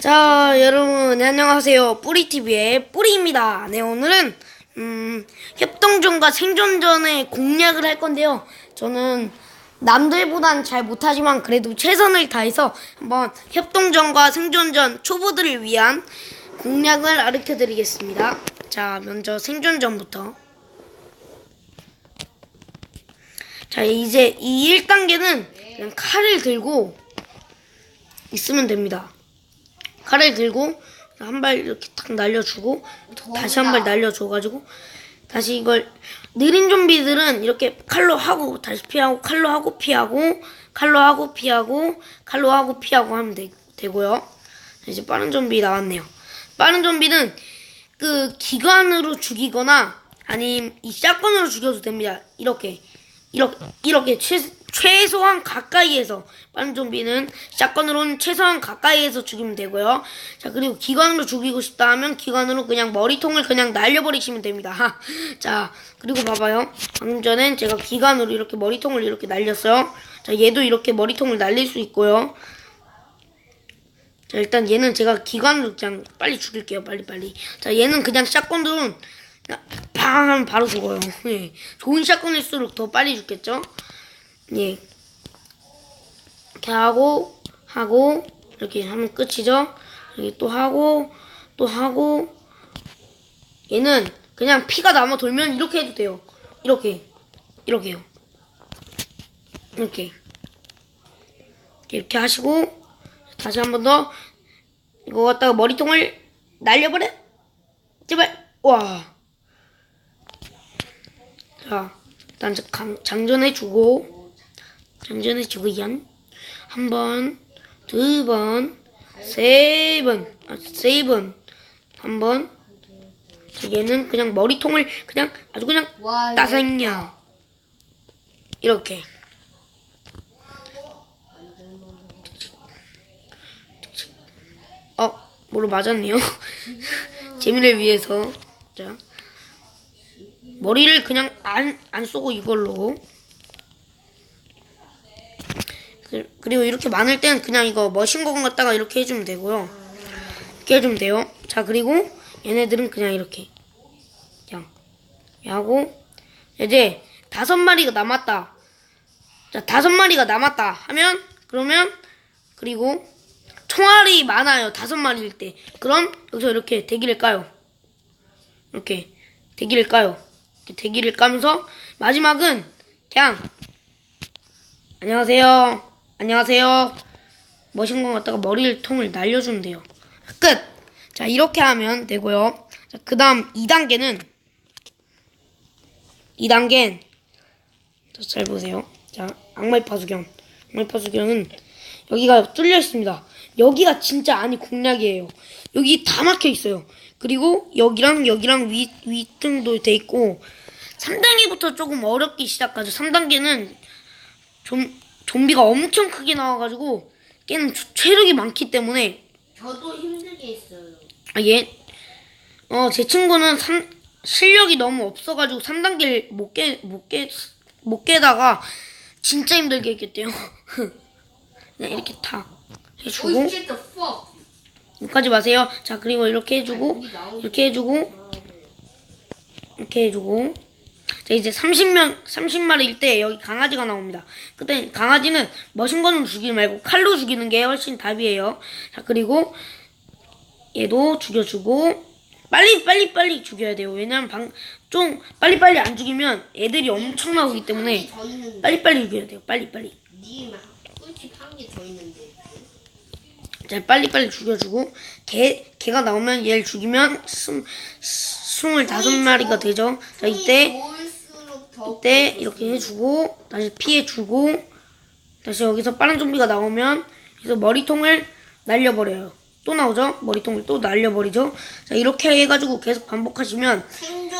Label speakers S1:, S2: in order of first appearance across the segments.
S1: 자, 여러분, 네, 안녕하세요. 뿌리TV의 뿌리입니다. 네, 오늘은, 음, 협동전과 생존전의 공략을 할 건데요. 저는 남들보단 잘 못하지만 그래도 최선을 다해서 한번 협동전과 생존전 초보들을 위한 공략을 알려 드리겠습니다. 자, 먼저 생존전부터. 자, 이제 이 1단계는 그냥 칼을 들고 있으면 됩니다. 칼을 들고 한 발 이렇게 탁 날려주고 다시 한 발 날려줘가지고 다시 이걸 느린 좀비들은 이렇게 칼로 하고 다시 피하고 칼로 하고 피하고 칼로 하고 피하고 칼로 하고 피하고 하면 되, 되고요. 이제 빠른 좀비 나왔네요. 빠른 좀비는 그 기관으로 죽이거나 아님 이 샷건으로 죽여도 됩니다. 이렇게 이렇게 이렇게 최, 최소한 가까이에서 빠른 좀비는 샷건으로는 최소한 가까이에서 죽이면 되고요. 자 그리고 기관으로 죽이고 싶다 하면 기관으로 그냥 머리통을 그냥 날려버리시면 됩니다. 자 그리고 봐봐요. 방금 전엔 제가 기관으로 이렇게 머리통을 이렇게 날렸어요. 자 얘도 이렇게 머리통을 날릴 수 있고요. 자 일단 얘는 제가 기관으로 그냥 빨리 죽일게요. 빨리 빨리. 자 얘는 그냥 샷건으로는 그냥 팡 하면 바로 죽어요. 예. 좋은 샷건일수록 더 빨리 죽겠죠? 예. 이렇게 하고 하고 이렇게 하면 끝이죠. 여기 또 하고 또 하고 얘는 그냥 피가 남아 돌면 이렇게 해도 돼요. 이렇게 이렇게요. 이렇게 이렇게 하시고 다시 한 번 더 이거 갖다가 머리통을 날려버려. 제발 와. 자 일단 장, 장전해주고 장전해 주고 한 번, 두 번, 세 번, 아, 세 번, 한 번. 자, 얘는 그냥 머리통을 그냥 아주 그냥
S2: 와,
S1: 따생냐 이렇게. 어, 뭐로 맞았네요. 재미를 위해서. 자. 머리를 그냥 안, 안 쏘고 이걸로. 그- 그리고 이렇게 많을 땐 그냥 이거 머신건 갖다가 이렇게 해주면 되고요. 이렇게 해주면 돼요. 자, 그리고 얘네들은 그냥 이렇게. 그냥. 하고, 이제 다섯 마리가 남았다. 자, 다섯 마리가 남았다 하면, 그러면, 그리고 총알이 많아요. 다섯 마리일 때. 그럼 여기서 이렇게 대기를 까요. 이렇게 대기를 까요. 이렇게 대기를 까면서 마지막은 그냥 안녕하세요. 안녕하세요. 머신건 갖다가 머리를 통을 날려주면 돼요. 끝! 자, 이렇게 하면 되고요. 자, 그 다음 2단계는 2단계는 잘 보세요. 자, 악마의 파수경. 악마의 파수경은 여기가 뚫려 있습니다. 여기가 진짜 안이 공략이에요. 여기 다 막혀 있어요. 그리고 여기랑 여기랑 위, 위등도 돼 있고 3단계부터 조금 어렵게 시작하죠. 3단계는 좀 좀비가 엄청 크게 나와가지고 걔는 조- 체력이 많기 때문에
S2: 저도 힘들게 했어요.
S1: 아, 얘, 어, 제 친구는 삼, 실력이 너무 없어가지고 3단계를 못 깨, 못 깨, 못 깨다가 진짜 힘들게 했겠대요. 그냥 이렇게 다 해주고. 욕하지 마세요. 자, 그리고 이렇게 해주고, 이렇게 해주고, 이렇게 해주고. 자, 이제 30명, 30마리일 때 여기 강아지가 나옵니다. 그때 강아지는 머신건으로 죽이지 말고 칼로 죽이는 게 훨씬 답이에요. 자, 그리고 얘도 죽여주고, 빨리, 빨리, 빨리 죽여야 돼요. 왜냐면 방, 좀, 빨리빨리 안 죽이면 애들이 엄청 나오기 때문에. 빨리빨리 죽여야 돼요. 빨리빨리. 자, 빨리빨리 죽여주고, 개, 개가 나오면 얘를 죽이면 스, 스물다섯 마리가 되죠. 자, 이때, 이때 이렇게 해주고, 다시 피해주고, 다시 여기서 빠른 좀비가 나오면, 그래서 머리통을 날려버려요. 또 나오죠? 머리통을 또 날려버리죠? 자, 이렇게 해가지고 계속 반복하시면,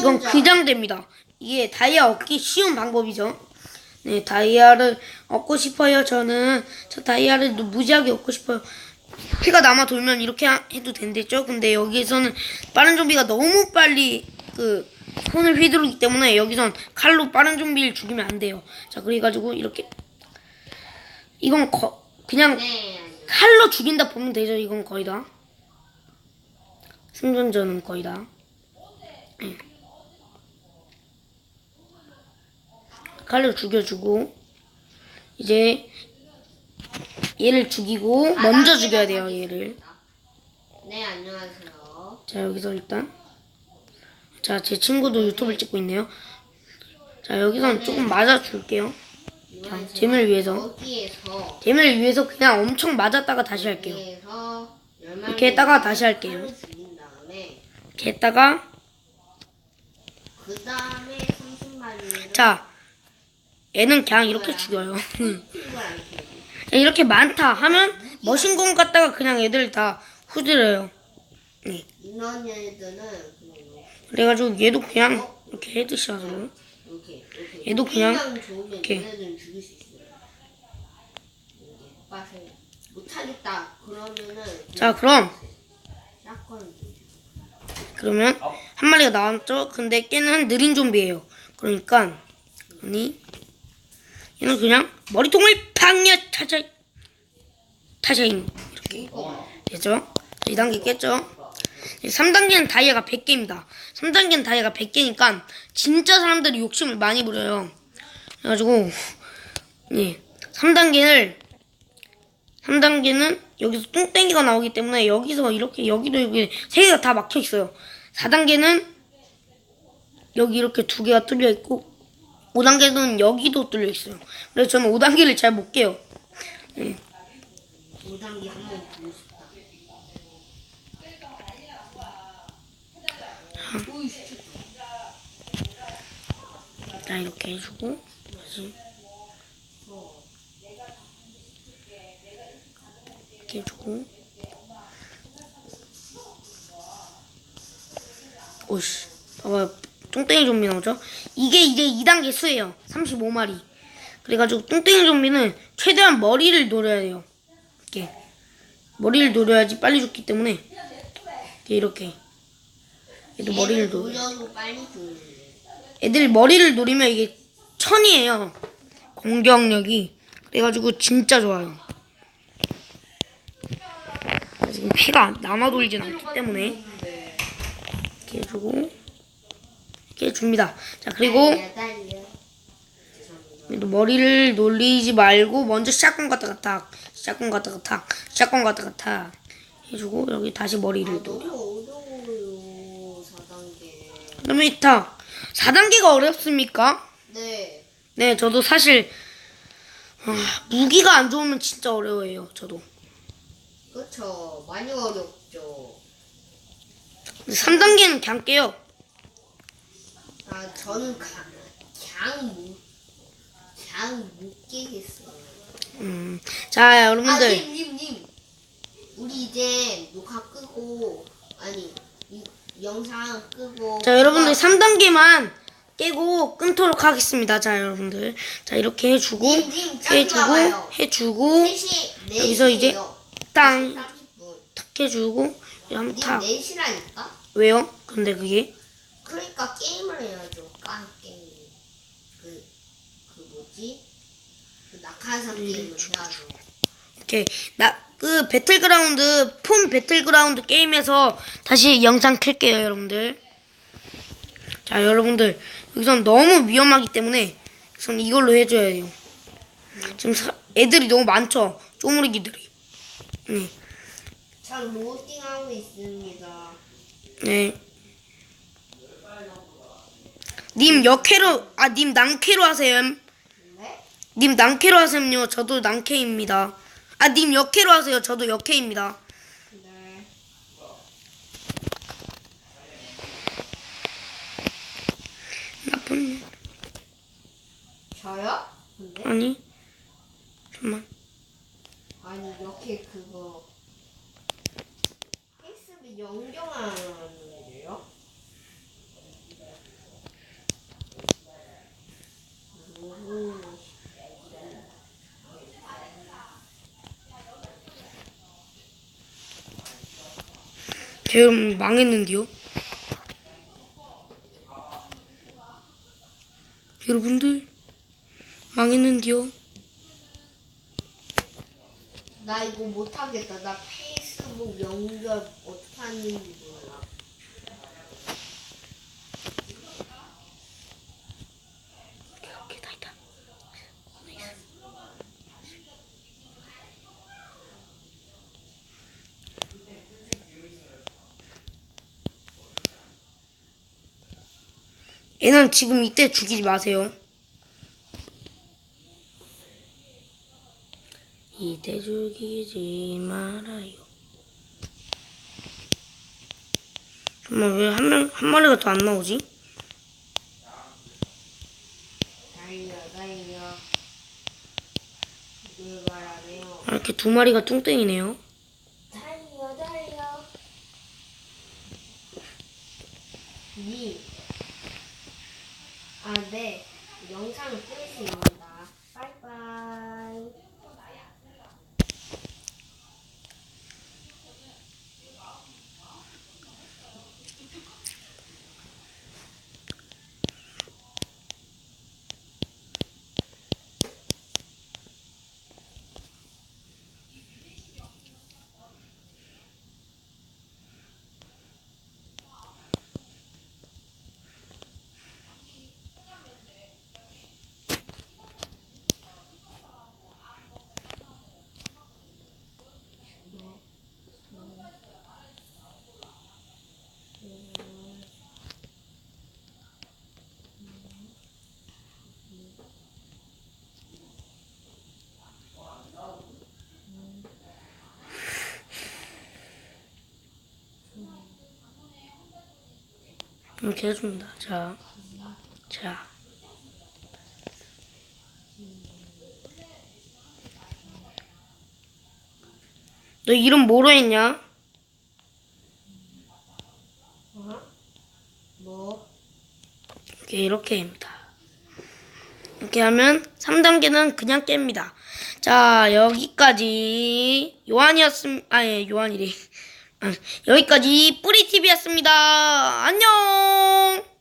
S1: 이건
S2: 생존자.
S1: 그냥 됩니다. 이게 다이아 얻기 쉬운 방법이죠. 네, 다이아를 얻고 싶어요. 저는 저 다이아를 무지하게 얻고 싶어요. 피가 남아 돌면 이렇게 하- 해도 된댔죠. 근데 여기서는 빠른 좀비가 너무 빨리 그 손을 휘두르기 때문에 여기선 칼로 빠른 좀비를 죽이면 안 돼요. 자, 그래가지고 이렇게 이건 거, 그냥
S2: 네.
S1: 칼로 죽인다 보면 되죠. 이건 거의 다. 생존자는 거의 다. 예. 칼을 죽여주고 이제 얘를 죽이고
S2: 아,
S1: 먼저 죽여야 돼요 얘를.
S2: 네 안녕하세요.
S1: 자 여기서 일단 자 제 친구도 유튜브를 찍고 있네요. 자 여기선 조금 맞아줄게요. 그냥 재미를 위해서 재미를 위해서 그냥 엄청 맞았다가 다시 할게요. 이렇게 했다가 다시 할게요. 이렇게 했다가
S2: 그 다음에 30마리를
S1: 자 얘는 그냥 이렇게 죽여요. 이렇게 많다 하면 머신건 갖다가 그냥 애들 다 후드려요. 네.
S2: 이런 애들은
S1: 그래가지고 얘도 그냥 이렇게 헤드샷으로 얘도 그냥 이렇게. 자 그럼. 그러면 한 마리가 나왔죠? 근데 걔는 느린 좀비예요. 그러니까 아니 얘는 그냥 머리통을 방려 타자 타자인 이렇게. 되죠? 2단계 깼죠? 3단계는 다이아가 100개입니다. 3단계는 다이아가 100개니까 진짜 사람들이 욕심을 많이 부려요. 그래가지고 예 3단계를 3단계는 여기서 똥땡이가 나오기 때문에 여기서 이렇게 여기도 여기 세 개가 다 막혀 있어요. 4단계는 여기 이렇게 두 개가 뚫려 있고 5단계는 여기도 뚫려 있어요. 그래서 저는 5단계를 잘 못 깨요.
S2: 5단계 한번 보고 싶다. 오이씨.
S1: 자 이렇게 해주고 다시 이렇게 해주고. 오씨 봐봐요 똥땡이 좀비 나오죠? 이게 이제 2단계 수예요. 35마리. 그래가지고 똥땡이 좀비는 최대한 머리를 노려야 돼요. 이렇게. 머리를 노려야지 빨리 죽기 때문에. 이렇게 얘도 머리를 노려
S2: 빨리.
S1: 애들 머리를 노리면 이게 천이에요. 공격력이. 그래가지고 진짜 좋아요. 지금 피가 남아 돌진 않기 때문에 이렇게 해주고 이렇게 해줍니다. 자 그리고 머리를 놀리지 말고 먼저 샷건 갖다가 탁 샷건 갖다가 탁 샷건 갖다가 탁 해주고 여기 다시 머리를
S2: 4단계.
S1: 그다음에 탁 4단계가 어렵습니까?
S2: 네.
S1: 네, 저도 사실 아, 무기가 안 좋으면 진짜 어려워요. 저도.
S2: 그렇죠. 많이 어렵죠.
S1: 3단계는 그냥 깨요.
S2: 아 저는 가, 그냥 못 그냥 못 깨겠어요.
S1: 음, 자,
S2: 아,
S1: 여러분들.
S2: 님, 님, 님. 우리 이제 녹화 끄고, 아니, 이, 영상 끄고.
S1: 자, 여러분들 3단계만 깨고 끊도록 하겠습니다. 자, 여러분들. 자, 이렇게 해주고,
S2: 님, 님, 짱
S1: 해주고,
S2: 나와요.
S1: 해주고,
S2: 3시, 4시.
S1: 여기서 이제 땅.
S2: 30분.
S1: 탁 해주고,
S2: 님
S1: 탁.
S2: 4시라니까?
S1: 왜요? 근데 그게?
S2: 그러니까 게임을 해야죠. 까 게임. 그, 그 뭐지? 그 낙하산
S1: 음,
S2: 게임을 해야죠.
S1: 이렇게, 나, 그, 배틀그라운드, 폰 배틀그라운드 게임에서 다시 영상 켤게요, 여러분들. 자, 여러분들. 여기선 너무 위험하기 때문에, 우선 이걸로 해줘야 돼요. 지금 사- 애들이 너무 많죠? 쪼무리기들이. 네.
S2: 전 로딩하고 있습니다.
S1: 네. 님 역캐로, 아, 님 낭캐로 하세요.
S2: 네?
S1: 님 낭캐로 하세요. 저도 낭캐입니다. 아, 님 역캐로 하세요. 저도 역캐입니다.
S2: 네.
S1: 나쁜,
S2: 저요? 근데?
S1: 아니. 잠만.
S2: 아니 이렇게 그거 페이스북 연결하는데요? 오,
S1: 지금 망했는데요. 여러분들 망했는데요.
S2: 나 이거 못하겠다. 나 페이스북 연결 어떻게 하는지
S1: 얘는 지금 이때 죽이지 마세요. 이때 죽이지 말아요. 정말 왜한 명, 한 마리가 더 안 나오지? 아, 이렇게 두 마리가 뚱땡이네요.
S2: 달려 달려 이 아, 네. 영상을 끊겠습니다. 빠이빠이.
S1: 이렇게 해줍니다. 자, 자. 너 이름 뭐로 했냐?
S2: 어? 뭐?
S1: 이렇게 이렇게 합니다. 이렇게 하면 3단계는 그냥 깹니다. 자 여기까지 요한이었음 아 예 요한이래. 아, 여기까지 뿌리TV였습니다. 안녕!